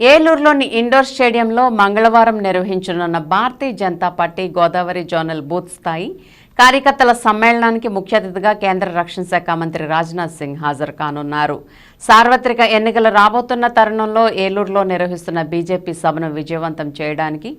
ఏలూరులోని indoor స్టేడియంలో మంగళవారం నిర్వహించనున్న Bharatiya Janata party Godavari zonal booth స్థాయి కార్యకర్తల సమ్మేళనానికి ముఖ్య అతిథిగా కేంద్ర రక్షణ శాఖ మంత్రి రాజ్నాథ్ సింగ్ హాజరు కానున్నారు. సార్వత్రిక ఎన్నికలు రాబోతున్న తరుణంలో ఏలూరులో నిర్వహిస్తున్న బీజేపీ సభను విజయవంతం చేయడానికి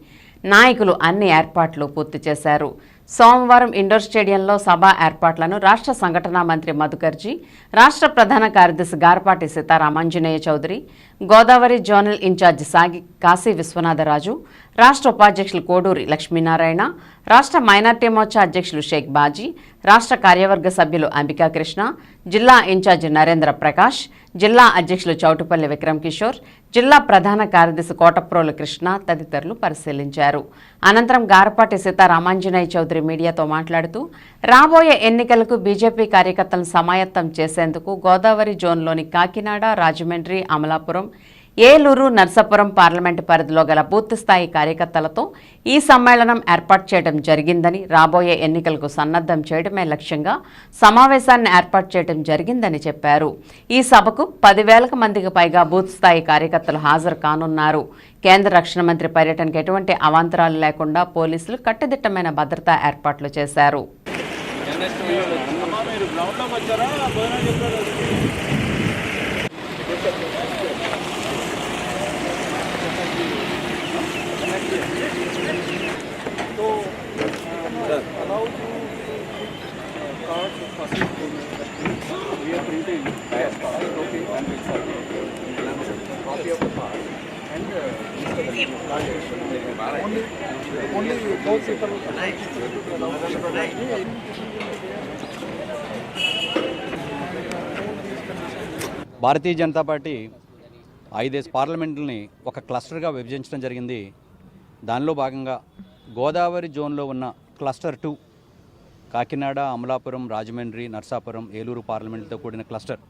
నాయకులు అన్ని ఏర్పాట్లు పూర్తి చేశారు. సోమవారం ఇండోర్ స్టేడియంలో సభ ఏర్పాట్లను రాష్ట్ర సంఘటనా మంత్రి మధుకర్జీ రాష్ట్ర ప్రధాన కార్యదర్శి గార్పాటి సీతారామాంజనేయ చౌదరి గోదావరి జోనల్ ఇన్ఛార్జి సాగి కాశీ విశ్వనాథరాజు రాష్ట్ర ఉపాధ్యక్షులు కోడూరి లక్ష్మీనారాయణ రాష్ట్ర మైనార్టీ మోర్చా అధ్యక్షులు షేక్ బాజీ రాష్ట్ర కార్యవర్గ సభ్యులు అంబికా కృష్ణ జిల్లా ఇన్ఛార్జి నరేంద్ర ప్రకాష్ జిల్లా అధ్యక్షులు చౌటుపల్లి విక్రమ్ కిషోర్ జిల్లా ప్రధాన కార్యదర్శి కోటప్రోలు కృష్ణ తదితరులు పరిశీలించారు. అనంతరం గారపాటి సీతారామాంజనేయ చౌదరి మీడియాతో మాట్లాడుతూ రాబోయే ఎన్నికలకు బీజేపీ కార్యకర్తలను సమాయత్తం చేసేందుకు గోదావరి జోన్లోని కాకినాడ రాజమండ్రి అమలాపురం ఏలూరు నర్సాపురం పార్లమెంటు పరిధిలో గల బూత్ స్థాయి కార్యకర్తలతో ఈ సమ్మేళనం ఏర్పాటు చేయడం జరిగిందని రాబోయే ఎన్నికలకు సన్నద్ధం చేయడమే లక్ష్యంగా సమావేశాన్ని ఏర్పాటు చేయడం జరిగిందని చెప్పారు. ఈ సభకు పదివేలకు మందికి పైగా బూత్ స్థాయి కార్యకర్తలు హాజరు కానున్నారు. కేంద్ర రక్షణ మంత్రి పర్యటనకు ఎటువంటి అవాంతరాలు లేకుండా పోలీసులు కట్టుదిట్టమైన భద్రతా ఏర్పాట్లు చేశారు. We are printing and it's copy of the and only only those people Bharatiya Janata party ఐదేసి పార్లమెంట్ని ఒక క్లస్టర్గా విభజించడం జరిగింది. దానిలో భాగంగా గోదావరి జోన్లో ఉన్న క్లస్టర్ టూ కాకినాడ అమలాపురం రాజమండ్రి నర్సాపురం ఏలూరు పార్లమెంట్లతో కూడిన క్లస్టర్.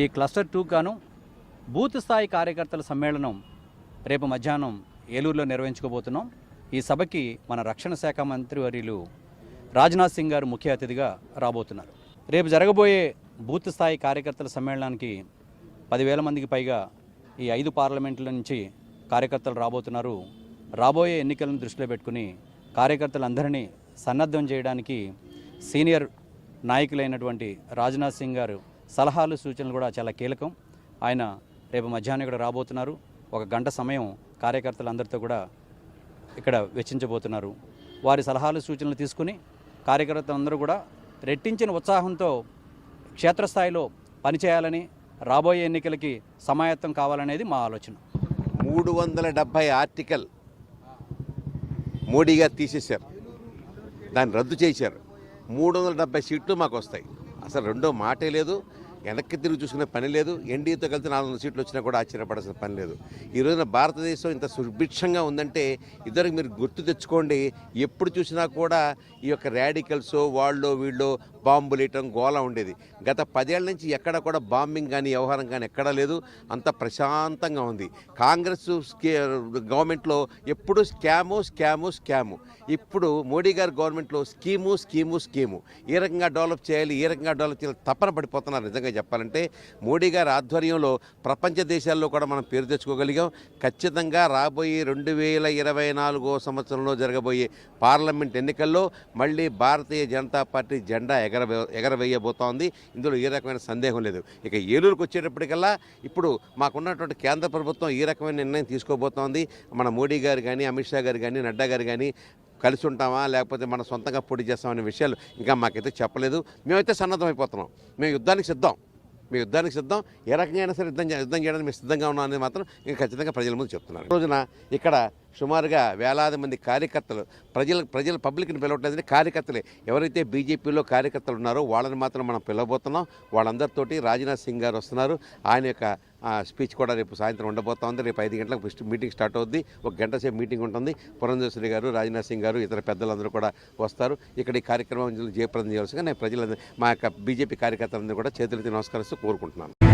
ఈ క్లస్టర్ టూ గాను బూత్ స్థాయి కార్యకర్తల సమ్మేళనం రేపు మధ్యాహ్నం ఏలూరులో నిర్వహించుకోబోతున్నాం. ఈ సభకి మన రక్షణ శాఖ మంత్రి వర్యులు రాజ్నాథ్ సింగ్ గారు ముఖ్య అతిథిగా రాబోతున్నారు. రేపు జరగబోయే బూత్ స్థాయి కార్యకర్తల సమ్మేళనానికి పదివేల మందికి పైగా ఈ ఐదు పార్లమెంట్ల నుంచి కార్యకర్తలు రాబోతున్నారు. రాబోయే ఎన్నికలను దృష్టిలో పెట్టుకుని కార్యకర్తలందరినీ సన్నద్ధం చేయడానికి సీనియర్ నాయకులైనటువంటి రాజ్నాథ్ సింగ్ గారు సలహాలు సూచనలు కూడా చాలా కీలకం. ఆయన రేపు మధ్యాహ్నం ఇక్కడ రాబోతున్నారు. ఒక గంట సమయం కార్యకర్తలందరితో కూడా ఇక్కడ వెచ్చించబోతున్నారు. వారి సలహాలు సూచనలు తీసుకుని కార్యకర్తలందరూ కూడా రెట్టించిన ఉత్సాహంతో క్షేత్రస్థాయిలో పనిచేయాలని రాబోయే ఎన్నికలకి సమాయత్తం కావాలనేది మా ఆలోచన. మూడు వందల డెబ్భై ఆర్టికల్ మోడీగా తీసేశారు. దాన్ని రద్దు చేశారు. మూడు వందల డెబ్బై సీట్లు మాకు వస్తాయి అసలు రెండో మాటే లేదు. వెనక్కి తిరిగి చూసుకునే పని లేదు. ఎన్డీఏతో కలిసి నాలుగు వందల సీట్లు వచ్చినా కూడా ఆశ్చర్యపడాల్సిన పని లేదు. ఈ రోజున భారతదేశం ఇంత సుభిక్షంగా ఉందంటే ఇద్దరికి మీరు గుర్తు తెచ్చుకోండి. ఎప్పుడు చూసినా కూడా ఈ యొక్క ర్యాడికల్స్ వాళ్ళు వీళ్ళు బాంబులు వేయటం గోళ ఉండేది. గత పదేళ్ళ నుంచి ఎక్కడ కూడా బాంబింగ్ కానీ వ్యవహారం కానీ ఎక్కడా లేదు. అంత ప్రశాంతంగా ఉంది. కాంగ్రెస్ స్కే గవర్నమెంట్లో ఎప్పుడు స్కాము స్కాము స్కాము. ఇప్పుడు మోడీ గారి గవర్నమెంట్లో స్కీము స్కీము స్కీము. ఏ రకంగా డెవలప్ చేయాలి ఏ రకంగా డెవలప్ చేయాలి. తప్పన పడిపోతున్నారు నిజంగా చెప్పాలంటే మోడీ గారి ఆధ్వర్యంలో ప్రపంచ దేశాల్లో కూడా మనం పేరు తెచ్చుకోగలిగాం. ఖచ్చితంగా రాబోయే రెండు వేల ఇరవై నాలుగో సంవత్సరంలో జరగబోయే పార్లమెంట్ ఎన్నికల్లో మళ్ళీ భారతీయ జనతా పార్టీ జెండా ఎగర ఎగరవేయబోతోంది. ఇందులో ఏ రకమైన సందేహం లేదు. ఇక ఏలూరుకు వచ్చేటప్పటికల్లా ఇప్పుడు మాకున్నటువంటి కేంద్ర ప్రభుత్వం ఈ రకమైన నిర్ణయం తీసుకోబోతోంది. మన మోడీ గారు కానీ అమిత్ షా గారు కానీ నడ్డా గారు కానీ కలిసి ఉంటామా? లేకపోతే మన సొంతంగా పోటీ చేస్తామనే విషయాలు ఇంకా మాకైతే చెప్పలేదు. మేమైతే సన్నద్ధం అయిపోతున్నాం మేము యుద్ధానికి సిద్ధం. మేము యుద్ధానికి సిద్ధం. ఏ రకంగా అయినా సరే యుద్ధం యుద్ధం చేయడానికి మేము సిద్ధంగా ఉన్నాం అనేది మాత్రం ఇంకా ఖచ్చితంగా ప్రజల ముందు చెప్తున్నాను. రోజున ఇక్కడ సుమారుగా వేలాది మంది కార్యకర్తలు ప్రజలు ప్రజల పబ్లిక్ని పిలవట్లేదని కార్యకర్తలే. ఎవరైతే బీజేపీలో కార్యకర్తలు ఉన్నారో వాళ్ళని మాత్రం మనం పిలవబోతున్నాం. వాళ్ళందరితోటి రాజ్నాథ్ సింగ్ గారు వస్తున్నారు. ఆయన యొక్క స్పీచ్ కూడా రేపు సాయంత్రం ఉండబోతోంది. రేపు ఐదు గంటలకు ఫస్ట్ మీటింగ్ స్టార్ట్ అవుద్ది. ఒక గంట సేపు మీటింగ్ ఉంటుంది. పురంధేశ్వరి గారు రాజ్నాథ్ సింగ్ గారు ఇతర పెద్దలందరూ కూడా వస్తారు. ఇక్కడ ఈ కార్యక్రమం జయప్రదం చేయాల్సిందిగా నేను ప్రజలందరూ మా యొక్క బీజేపీ కార్యకర్తలందరూ కూడా చేతులెత్తి నమస్కరిస్తూ కోరుకుంటున్నాను.